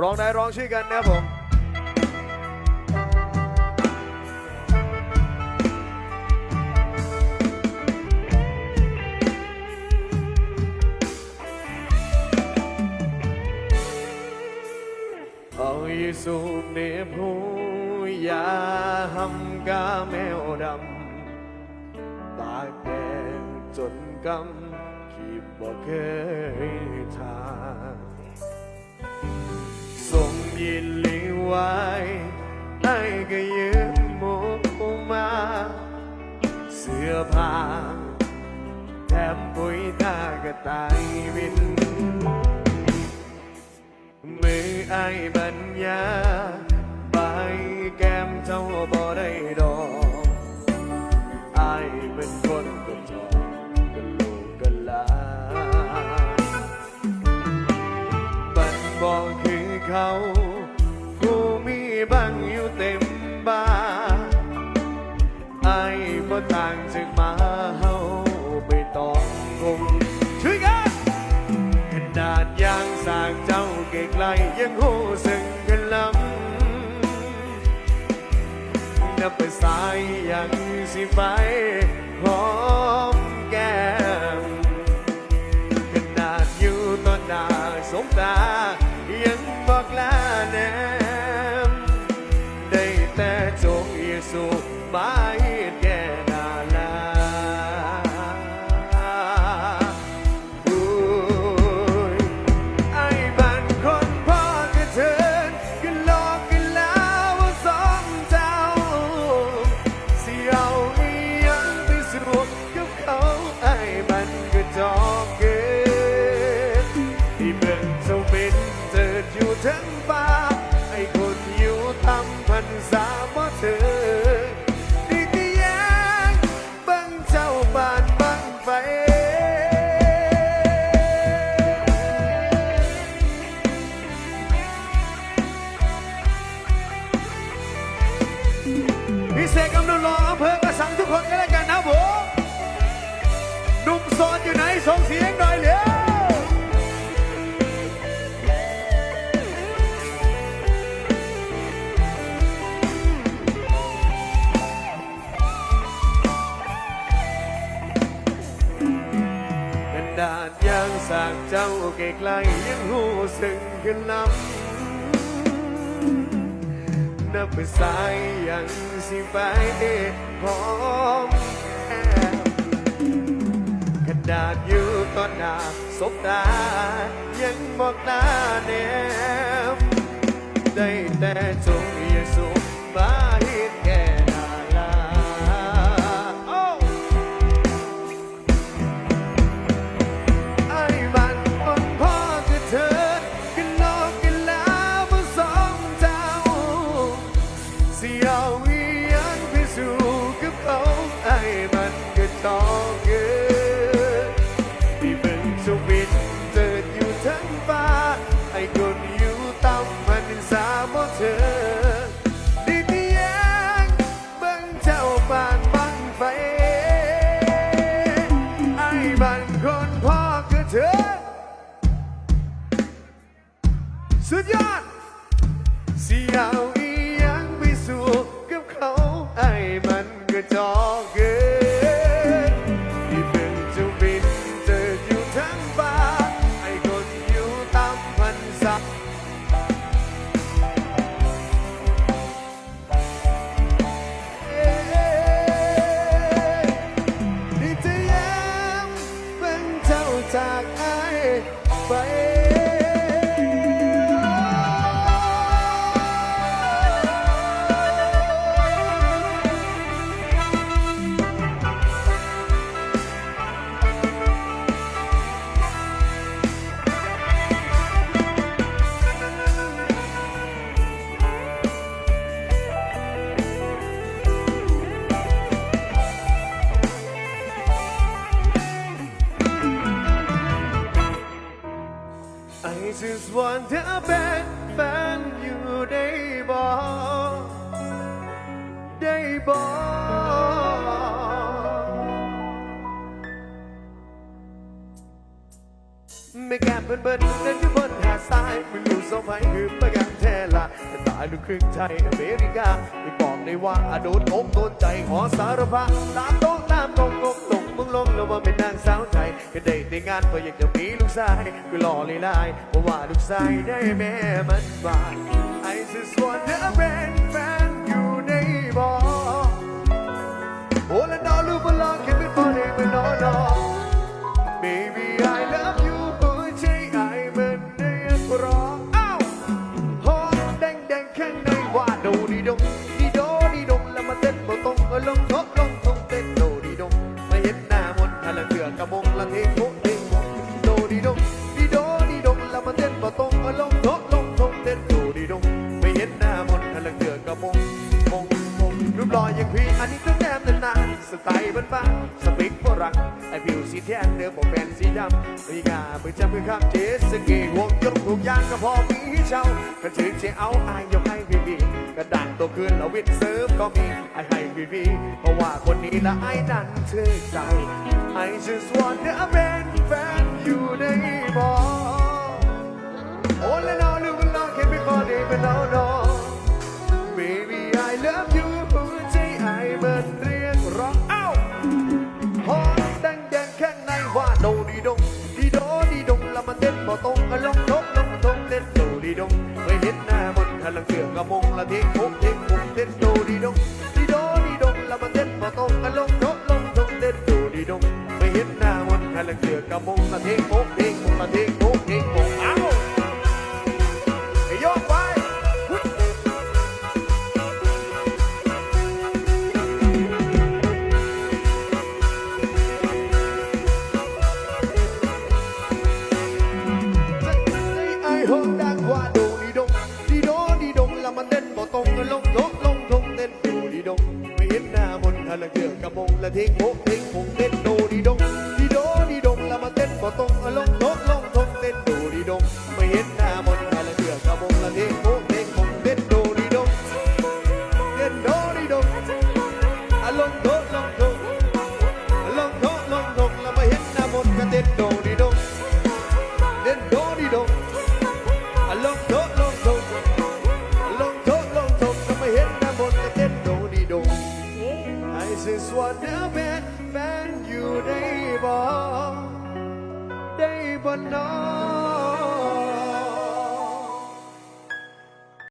ร้องได้ร้องช่วยกันนะครับผมเอาอยู่สูบเนบหูยาหำกาแมวดำปากแดงจนกำขีบบอกเคยทาง ยินลีไว้ไอ้ก็ยืมมุกมา เสื้อผ้าแถมปุ๋ยตากระตายบิน มือไอ้บัญญาใบแก้มเจ้าบ่ได้ดอกไอ้เป็นคนกระจอกกันลูกกลาบันบอกคือเขา สากเจ้าไกลยังหูสึงกันลำนับไปสายยังสิไปหอมแก้มขนาดอยู่ต่อหน้าสมตา ที่เบิ่ ดาษยางสากเจ้าไกลๆยังหูสึงขึ้นลำนับเป็นสายยังสิไปหอมแก้มกระดาษอยู่ต่อหน้าสบตา ยังบอกตาแนมได้แต่จง ไ just want to เป็นแฟนอยู่ได้บ่ได้บ่ไม่แก้เบิ่นเบิ่นเดินอยู่บนหาดสายไม่รู้สมัยคือประกันแท้ละแต่ตายลูกครึ่งไทยอเมริกาไม่บอกได้ว่าโดนอกโดนใจขอสารภาพตาม งงานเพราะอยากจะมีลูกชายก็รอเลยลายเพราะว่าลูกชายได้แม่มันบาน I just wanna เป็นแฟนอยู่ในบ่อโอ้และนอลูกบอลองแค่เป็นบอลเองเป็นนอนอ Baby I love you หัวใจไอ้มันได้ร้องอ้าวหอมแดงแดงข้างในว่าโดดีดงดีโดดีดงแล้วมาเต้นบ่ตรงก็ลงโต๊ะลงตรงเต้นโดดีดงมาเห็นหน้ามนต์ทะละเถือกระมงละเทโม พี่อันนี้ก็แนมนานๆสไตล์บ้านๆสปิกฝรั่งไอผิวสีแทนเนื้อผมเป็นสีดำมีงามือจำมือข้ามเจสกีหวงยกทุกย่างก็พอมีให้เช่าก็ถือจะเอาอายยกให้พี่พี่กระดังตัวคืนแล้ววิดเซิร์ฟก็มีไอให้พี่พี่เพราะว่าคนนี้ละไอ้ดันเธอใจ I just wanna เป็นแฟนอยู่ในบอ All in all, you will not get before they will know, no. วมันเต้นบ่ตรงก็ลงทงลงทงเต้นโดดีดงไม่เห็นหน้ามนต์ทะลังเกือกกระมงละเทงพุกเทงพุกละเทงพุกเทงพุ ละเกือกกระมงละทิ้งโมทิ้ แ